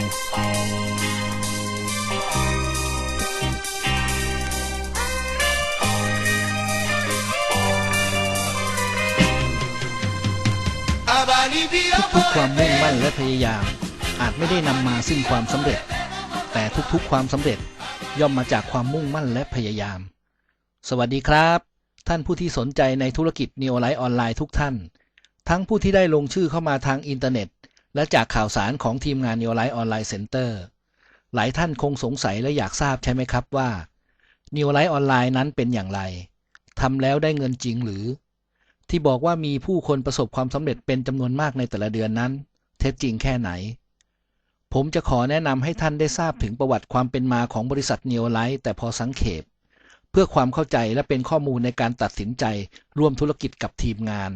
ทุกๆ ความมุ่งมั่นและพยายาม อาจไม่ได้นำมาซึ่งความสำเร็จ แต่ทุกๆ ความสำเร็จย่อมมาจากความมุ่งมั่นและพยายาม สวัสดีครับ ท่านผู้ที่สนใจในธุรกิจ Neo Life ออนไลน์ทุกท่าน ทั้งผู้ที่ได้ลงชื่อเข้ามาทางอินเทอร์เน็ต และจากข่าวสารของทีมงาน Neo Life ออนไลน์เซ็นเตอร์หลายท่านคงสงสัยและอยากทราบใช่ไหมครับว่า Neo Life ออนไลน์นั้นเป็นอย่างไรทำแล้วได้เงินจริงหรือ ที่บอกว่ามีผู้คนประสบความสำเร็จเป็นจำนวนมากในแต่ละเดือนนั้น เท็จจริงแค่ไหน ผมจะขอแนะนำให้ท่านได้ทราบถึงประวัติความเป็นมาของบริษัท Neo Life แต่พอสังเขปเพื่อความเข้าใจและเป็นข้อมูลในการตัดสินใจร่วมธุรกิจกับทีมงาน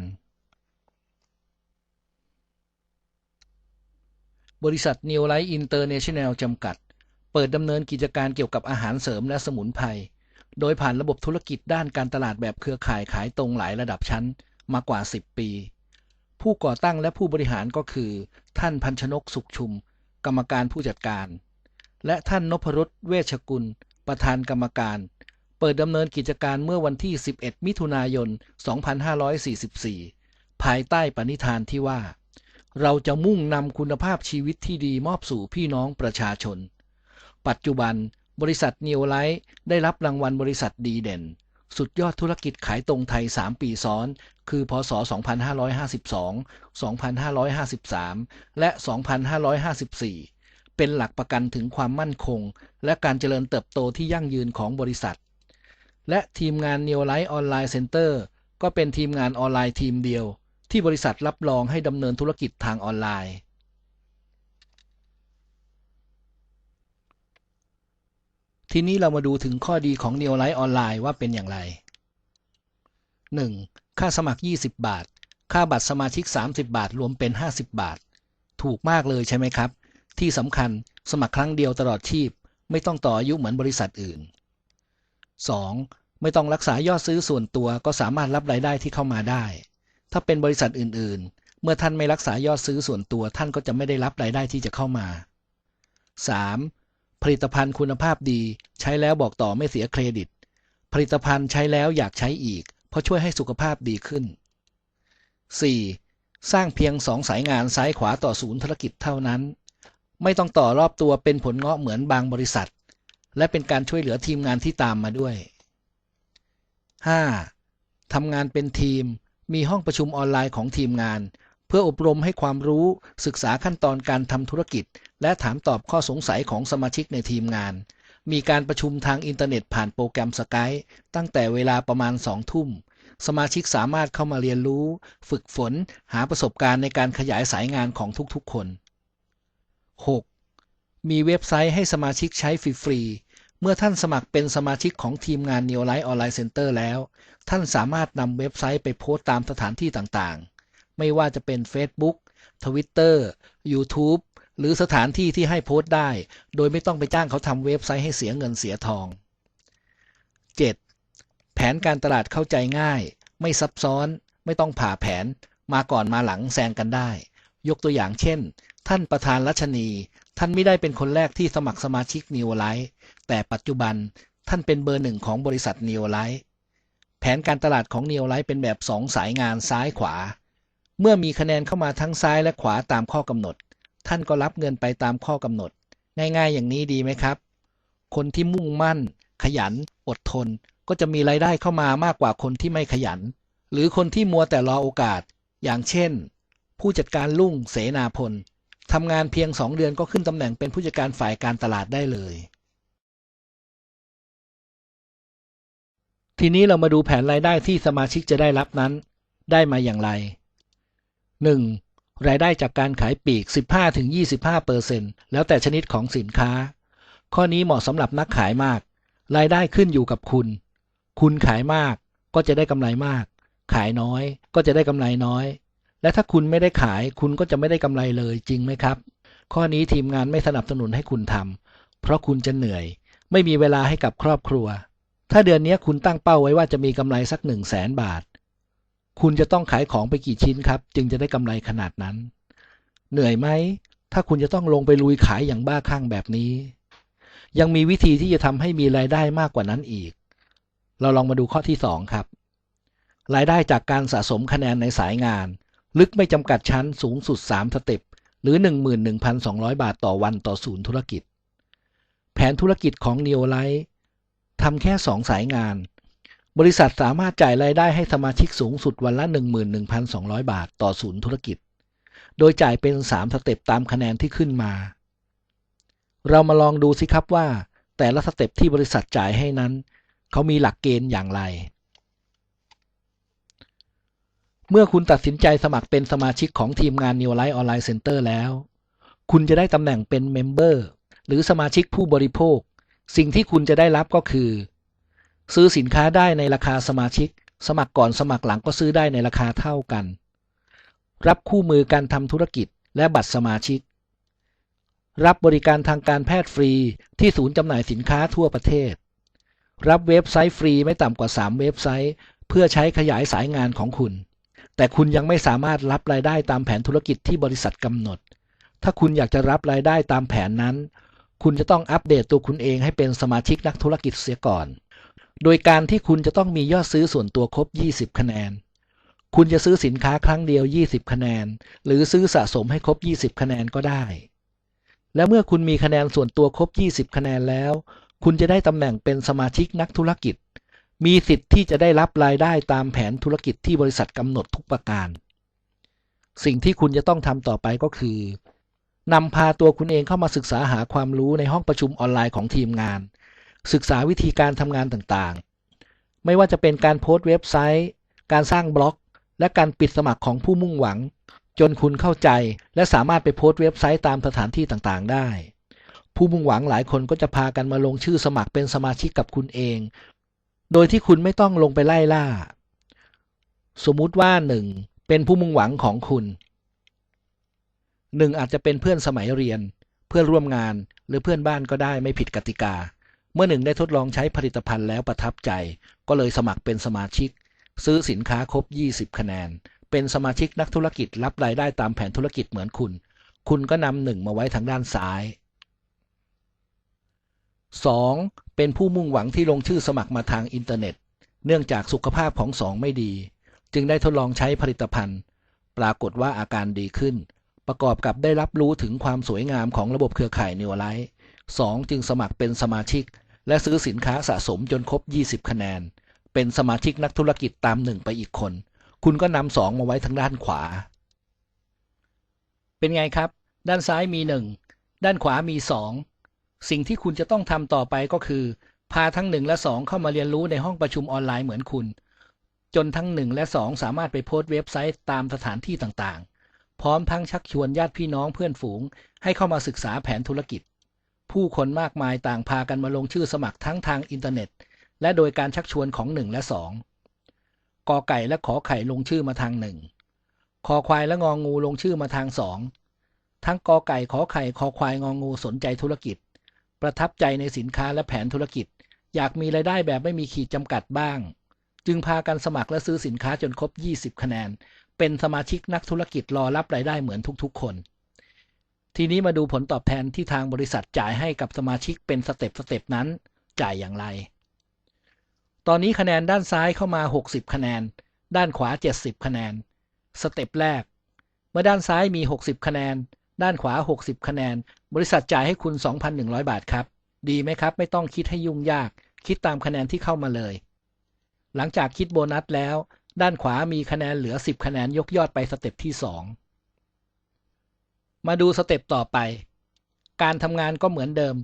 บริษัท Neo Life International จำกัด เปิดดำเนินกิจการเกี่ยวกับอาหารเสริมและสมุนไพร โดยผ่านระบบธุรกิจด้านการตลาดแบบเครือข่ายขายตรงหลายระดับชั้นมากว่า 10 ปี ผู้ก่อตั้งและผู้บริหารก็คือ ท่านพันชนกสุขชุม กรรมการผู้จัดการ และท่านนพรุษเวชกุล ประธานกรรมการ เปิดดำเนินกิจการเมื่อวันที่ 11 มิถุนายน 2544 ภายใต้ปณิธานที่ว่า เราจะมุ่งนำคุณภาพชีวิตที่ดีมอบสู่พี่น้องประชาชน ปัจจุบันบริษัท Neo Life ได้รับรางวัลบริษัทดีเด่น สุดยอดธุรกิจขายตรงไทย 3 ปีซ้อน คือ พศ 2552 2553 และ 2554 เป็นหลักประกันถึงความมั่นคง และการเจริญเติบโตที่ยั่งยืนของบริษัท และทีมงาน Neo Life Online Center ก็เป็นทีมงานออนไลน์ทีมเดียว ที่บริษัทรับรองให้ดำเนินธุรกิจทางออนไลน์ ทีนี้เรามาดูถึงข้อดีของ Neo Life ออนไลน์ว่าเป็นอย่างไร 1. ค่าสมัคร 20 บาท ค่าบัตรสมาชิก 30 บาท รวมเป็น 50 บาท ถูกมากเลยใช่ไหมครับ ที่สำคัญสมัครครั้งเดียวตลอดชีพ ไม่ต้องต่ออายุเหมือนบริษัทอื่น 2. ไม่ต้องรักษายอดซื้อส่วนตัวก็สามารถรับรายได้ที่เข้ามาได้ ถ้าเป็นบริษัทอื่นๆ เมื่อท่านไม่รักษายอดซื้อส่วนตัวท่านก็จะไม่ได้รับรายได้ที่จะเข้ามา 3. ผลิตภัณฑ์คุณภาพดี ใช้แล้วบอกต่อไม่เสียเครดิต ผลิตภัณฑ์ใช้แล้วอยากใช้อีก เพราะช่วยให้สุขภาพดีขึ้น 4. สร้างเพียงสองสายงานซ้ายขวาต่อศูนย์ธุรกิจเท่านั้น ไม่ต้องต่อรอบตัวเป็นผลเงาะเหมือนบางบริษัท และเป็นการช่วยเหลือทีมงานที่ตามมาด้วย 5. ทำงานเป็นทีม มีห้องประชุมออนไลน์ของทีมงาน เพื่ออบรมให้ความรู้ศึกษาขั้นตอนการทำธุรกิจ และถามตอบข้อสงสัยของสมาชิกในทีมงาน มีการประชุมทางอินเทอร์เน็ตผ่านโปรแกรมสกายตั้งแต่เวลาประมาณ 2 ทุ่ม สมาชิกสามารถเข้ามาเรียนรู้ ฝึกฝน หาประสบการณ์ในการขยายสายงานของทุกๆคน 6. มีเว็บไซต์ให้สมาชิกใช้ฟรีๆ เมื่อท่านสมัครเป็นสมาชิกของทีมงาน Neo Life Online Center แล้ว ท่านสามารถนำเว็บไซต์ไปโพสต์ตามสถานที่ต่างๆ ไม่ว่าจะเป็น Facebook Twitter YouTube หรือสถานที่ที่ให้โพสต์ได้ โดยไม่ต้องไปจ้างเขาทำเว็บไซต์ให้เสียเงินเสียทอง 7. แผนการตลาดเข้าใจง่าย ไม่ซับซ้อน ไม่ต้องผ่าแผน มาก่อนมาหลังแซงกันได้ ยกตัวอย่างเช่น ท่านประธานรัชนี ท่านไม่ได้เป็นคนแรกที่สมัครสมาชิก Neo Life แต่ปัจจุบันท่านเป็นเบอร์หนึ่งของบริษัท Neo Life แผนการตลาดของ Neo Life เป็นแบบสองสายงานซ้ายขวา เมื่อมีคะแนนเข้ามาทั้งซ้ายและขวาตามข้อกำหนด ท่านก็รับเงินไปตามข้อกำหนด ง่ายๆอย่างนี้ดีไหมครับ คนที่มุ่งมั่น ขยัน อดทน ก็จะมีรายได้เข้ามามากกว่าคนที่ไม่ขยัน หรือคนที่มัวแต่รอโอกาส อย่างเช่น ผู้จัดการลุ่งเสนาพล ทำงานเพียงสองเดือนก็ขึ้นตำแหน่งเป็นผู้จัดการฝ่ายการตลาดได้เลย ทีนี้เรามาดูแผนรายได้ที่สมาชิกจะได้รับนั้น ได้มาอย่างไร 1. รายได้จากการขายปีก 15-25%เปอร์เซ็นต์แล้วแต่ชนิดของสินค้า ข้อนี้เหมาะสำหรับนักขายมาก รายได้ขึ้นอยู่กับคุณ คุณขายมากก็จะได้กำไรมาก ขายน้อยก็จะได้กำไรน้อย และถ้าคุณไม่ได้ขายคุณก็จะไม่ได้กำไรเลยจริงไหมครับ ข้อนี้ทีมงานไม่สนับสนุนให้คุณทำเพราะคุณจะเหนื่อย ไม่มีเวลาให้กับครอบครัว ถ้าเดือนนี้คุณตั้งเป้าไว้ว่าจะมีกำไรสักหนึ่งแสนบาท คุณจะต้องขายของไปกี่ชิ้นครับ จึงจะได้กำไรขนาดนั้น เหนื่อยไหมถ้าคุณจะต้องลงไปลุยขายอย่างบ้าคลั่งแบบนี้ ยังมีวิธีที่จะทำให้มีรายได้มากกว่านั้นอีก เราลองมาดูข้อที่ 2 ครับ รายได้จากการสะสมคะแนนในสายงาน ลึกไม่จำกัดชั้นสูงสุด 3 สเต็ป หรือ 11,200 บาทต่อวันต่อศูนย์ธุรกิจ แผนธุรกิจของ n e o l i g h t ทำแค่ 2 สายงาน บริษัทสามารถจ่ายรายได้ให้สมาชิกสูงสุดวันละ 11,200 บาทต่อศูนย์ธุรกิจ โดยจ่ายเป็น 3 สเต็ปตามคะแนนที่ขึ้นมา เรามาลองดูสิครับว่า แต่ละสเต็ปที่บริษัทจ่ายให้นั้น เขามีหลักเกณฑ์อย่างไร เมื่อคุณตัดสินใจสมัครเป็นสมาชิกของทีมงาน New Life Online Center แล้ว คุณจะได้ตำแหน่งเป็นเมมเบอร์หรือสมาชิกผู้บริโภค สิ่งที่คุณจะได้รับก็คือ ซื้อสินค้าได้ในราคาสมาชิก สมัครก่อนสมัครหลังก็ซื้อได้ในราคาเท่ากัน รับคู่มือการทำธุรกิจและบัตรสมาชิก รับบริการทางการแพทย์ฟรีที่ศูนย์จำหน่ายสินค้าทั่วประเทศ รับเว็บไซต์ฟรีไม่ต่ำกว่า 3 เว็บไซต์ เพื่อใช้ขยายสายงานของคุณ แต่คุณยังไม่สามารถรับรายได้ตามแผนธุรกิจที่บริษัทกำหนด ถ้าคุณอยากจะรับรายได้ตามแผนนั้น คุณจะต้องอัปเดตตัวคุณเองให้เป็นสมาชิกนักธุรกิจเสียก่อน โดยการที่คุณจะต้องมียอดซื้อส่วนตัวครบ 20 คะแนน คุณจะซื้อสินค้าครั้งเดียว 20 คะแนน หรือซื้อสะสมให้ครบ 20 คะแนนก็ได้ และเมื่อคุณมีคะแนนส่วนตัวครบ 20 คะแนนแล้ว คุณจะได้ตำแหน่งเป็นสมาชิกนักธุรกิจ มีสิทธิ์ที่จะได้รับรายได้ตามแผนธุรกิจที่บริษัทกำหนดทุกประการ สิ่งที่คุณจะต้องทำต่อไปก็คือนำพาตัวคุณเองเข้ามาศึกษาหาความรู้ในห้องประชุมออนไลน์ของทีมงาน ศึกษาวิธีการทำงานต่างๆ ไม่ว่าจะเป็นการโพสต์เว็บไซต์ การสร้างบล็อก และการปิดสมัครของผู้มุ่งหวัง จนคุณเข้าใจ และสามารถไปโพสต์เว็บไซต์ตามสถานที่ต่างๆ ได้ ผู้มุ่งหวังหลายคนก็จะพากันมาลงชื่อสมัครเป็นสมาชิกกับคุณเอง โดยที่คุณไม่ต้องลงไปไล่ล่า สมมุติว่าหนึ่งเป็นผู้มุ่งหวังของคุณหนึ่งอาจจะเป็นเพื่อนสมัยเรียน เพื่อนร่วมงานหรือเพื่อนบ้านก็ได้ไม่ผิดกติกา เมื่อหนึ่งได้ทดลองใช้ผลิตภัณฑ์แล้วประทับใจ ก็เลยสมัครเป็นสมาชิก ซื้อสินค้าครบ 20 คะแนน เป็นสมาชิกนักธุรกิจรับรายได้ตามแผนธุรกิจเหมือนคุณ คุณก็นำหนึ่งมาไว้ทางด้านซ้าย 2. เป็นผู้มุ่งหวังที่ลงชื่อสมัครมาทางอินเทอร์เน็ต เนื่องจากสุขภาพของสองไม่ดี จึงได้ทดลองใช้ผลิตภัณฑ์ ปรากฏว่าอาการดีขึ้น ประกอบกับได้รับรู้ถึงความสวยงามของระบบเครือข่ายนิวไลท์สองจึงสมัครเป็นสมาชิก และซื้อสินค้าสะสมจนครบ 20 คะแนน เป็นสมาชิกนักธุรกิจตามหนึ่งไปอีกคน คุณก็นำสองมาไว้ทางด้านขวา เป็นไงครับ ด้านซ้ายมีหนึ่งด้านขวามีสอง สิ่งที่คุณจะต้องทำต่อไปก็คือ พาทั้งหนึ่งและสองเข้ามาเรียนรู้ในห้องประชุมออนไลน์เหมือนคุณ จนทั้งหนึ่งและสองสามารถไปโพสต์เว็บไซต์ตามสถานที่ต่างๆ พร้อมทั้งชักชวนญาติพี่น้องเพื่อนฝูง ให้เข้ามาศึกษาแผนธุรกิจ ผู้คนมากมายต่างพากันมาลงชื่อสมัครทั้งทางอินเทอร์เน็ต และโดยการชักชวนของหนึ่งและสองกอไก่และขอไข่ลงชื่อมาทางหนึ่งคอควายและงองงูลงชื่อมาทางสองทั้งกอไก่ขอไข่คอควายงองงูสนใจธุรกิจ ประทับใจในสินค้าและแผนธุรกิจ อยากมีรายได้แบบไม่มีขีดจำกัดบ้าง จึงพากันสมัครและซื้อสินค้าจนครบ 20 คะแนน เป็นสมาชิกนักธุรกิจรอรับรายได้เหมือนทุกๆ คน ทีนี้มาดูผลตอบแทนที่ทางบริษัทจ่ายให้กับสมาชิกเป็นสเต็ปสเต็ปนั้น จ่ายอย่างไร ตอนนี้คะแนนด้านซ้ายเข้ามา 60 คะแนน ด้านขวา 70 คะแนน สเต็ปแรก เมื่อด้านซ้ายมี 60 คะแนน ด้านขวา 60 คะแนน บริษัทจ่ายให้คุณ 2,100 บาทครับ ดีไหมครับ ไม่ต้องคิดให้ยุ่งยาก คิดตามคะแนนที่เข้ามาเลย หลังจากคิดโบนัสแล้ว ด้านขวามีคะแนนเหลือ 10 คะแนนยกยอดไปสเต็ปที่ 2 มาดูสเต็ปต่อไป การทำงานก็เหมือนเดิม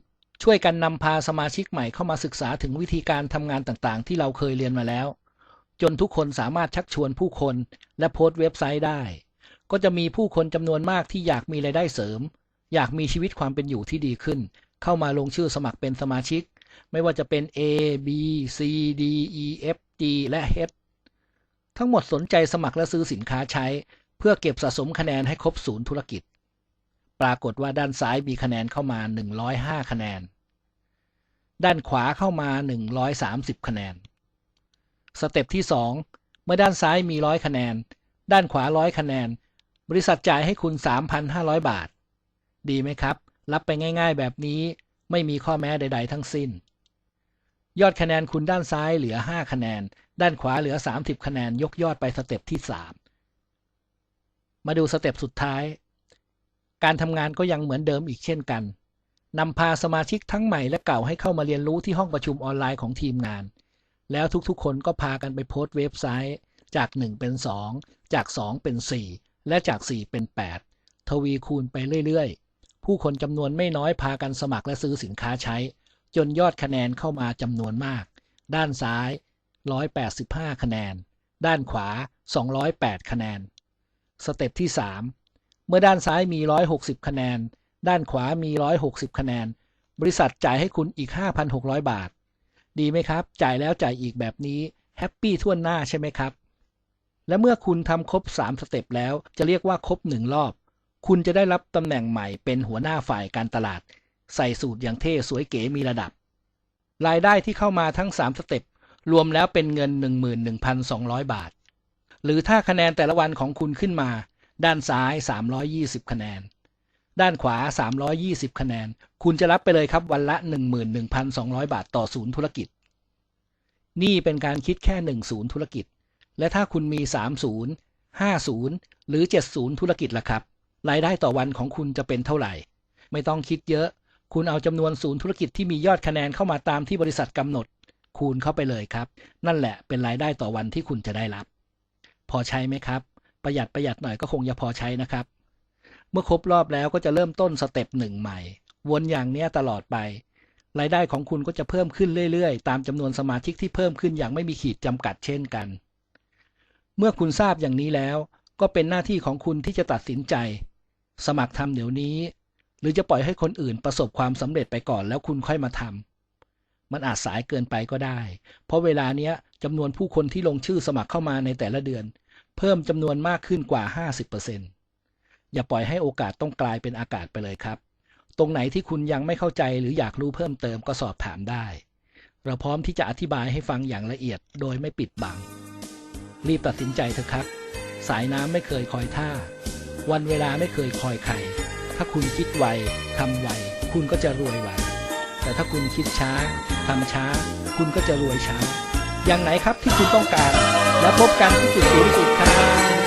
ช่วยกันนำพาสมาชิกใหม่เข้ามาศึกษาถึงวิธีการทำงานต่างๆ ที่เราเคยเรียนมาแล้ว จนทุกคนสามารถชักชวนผู้คน และโพสต์เว็บไซต์ได้ ก็จะมีผู้คนจำนวนมากที่อยากมีรายได้เสริม อยากมีชีวิตความเป็นอยู่ที่ดีขึ้น เข้ามาลงชื่อสมัครเป็นสมาชิก ไม่ว่าจะเป็น A B C D E F G และ H ทั้งหมดสนใจสมัครและซื้อสินค้าใช้ เพื่อเก็บสะสมคะแนนให้ครบศูนย์ธุรกิจ ปรากฏว่าด้านซ้ายมีคะแนนเข้ามา 105 คะแนน ด้านขวาเข้ามา 130 คะแนน สเต็ปที่ 2 เมื่อด้านซ้ายมี 100 คะแนน ด้านขวา 100 คะแนน บริษัทจ่ายให้คุณ 3,500 บาท ดีไหมครับ รับไปง่าย ๆ แบบนี้ไม่มีข้อแม้ใด ๆ ทั้งสิ้น ยอดคะแนนคุณด้านซ้ายเหลือ 5 คะแนน ด้านขวาเหลือ 30 คะแนน ยกยอดไปสเต็ปที่ 3 มาดูสเต็ปสุดท้าย การทำงานก็ยังเหมือนเดิมอีกเช่นกันนำพาสมาชิกทั้งใหม่และเก่าให้เข้ามาเรียนรู้ที่ห้องประชุมออนไลน์ของทีมงาน แล้วทุกๆ คนก็พากันไปโพสต์เว็บไซต์ จาก 1 เป็น 2 จาก 2 เป็น 4 และจาก 4 เป็น 8 ทวีคูณไปเรื่อยๆ ผู้คนจำนวนไม่น้อยพากันสมัครและซื้อสินค้าใช้ จนยอดคะแนนเข้ามาจำนวนมาก ด้านซ้าย 185 คะแนน ด้านขวา 208 คะแนน สเต็ปที่ 3 เมื่อด้านซ้ายมี 160 คะแนน ด้านขวามี 160 คะแนน บริษัทจ่ายให้คุณอีก 5,600 บาท ดีไหมครับ จ่ายแล้วจ่ายอีกแบบนี้แฮปปี้ทั่วหน้าใช่ไหมครับ และเมื่อคุณทำครบ 3 สเต็ปแล้วจะเรียกว่าครบ 1 รอบ คุณจะได้รับตำแหน่งใหม่เป็นหัวหน้าฝ่ายการตลาด ใส่สูตรอย่างเท่สวยเก๋มีระดับ รายได้ที่เข้ามาทั้ง 3 สเต็ปรวมแล้วเป็นเงิน 11,200 บาท หรือถ้าคะแนนแต่ละวันของคุณขึ้นมา ด้านซ้าย 320 คะแนน ด้านขวา 320 คะแนน คุณจะรับไปเลยครับวันละ 11,200 บาทต่อศูนย์ธุรกิจ นี่เป็นการคิดแค่1ศูนย์ธุรกิจ และถ้าคุณมี 30 50 หรือ 70 ธุรกิจล่ะครับ รายได้ต่อวันของคุณจะเป็นเท่าไหร่ ไม่ต้องคิดเยอะ คุณเอาจำนวนศูนย์ธุรกิจที่มียอดคะแนนเข้ามาตามที่บริษัทกำหนด คูณเข้าไปเลยครับ นั่นแหละเป็นรายได้ต่อวันที่คุณจะได้รับ พอใช้ไหมครับ ประหยัดประหยัดหน่อยก็คงจะพอใช้นะครับ เมื่อครบรอบแล้วก็จะเริ่มต้นสเต็ปหนึ่งใหม่ วนอย่างเนี้ยตลอดไปรายได้ของคุณก็จะเพิ่มขึ้นเรื่อยๆ ตามจำนวนสมาชิกที่เพิ่มขึ้นอย่างไม่มีขีดจำกัดเช่นกัน เมื่อคุณทราบอย่างนี้แล้ว ก็เป็นหน้าที่ของคุณที่จะตัดสินใจ สมัครทำเดี๋ยวนี้ หรือจะปล่อยให้คนอื่นประสบความสำเร็จไปก่อนแล้วคุณค่อยมาทำมันอาจสายเกินไปก็ได้ เพราะเวลาเนี้ยจำนวนผู้คนที่ลงชื่อสมัครเข้ามาในแต่ละเดือน เพิ่มจำนวนมากขึ้นกว่า 50%อย่าปล่อยให้โอกาสต้องกลายเป็นอากาศไปเลยครับ ตรงไหนที่คุณยังไม่เข้าใจหรืออยากรู้เพิ่มเติมก็สอบถามได้ เราพร้อมที่จะอธิบายให้ฟังอย่างละเอียดโดยไม่ปิดบัง รีบตัดสินใจเถอะครับ สายน้ำไม่เคยคอยท่า วันเวลาไม่เคยคอยใคร ถ้าคุณคิดไวทำไว คุณก็จะรวยไว แต่ถ้าคุณคิดช้าทำช้า คุณก็จะรวยช้า อย่างไหนครับที่คุณต้องการ และพบกันที่จุดสูงสุดครับ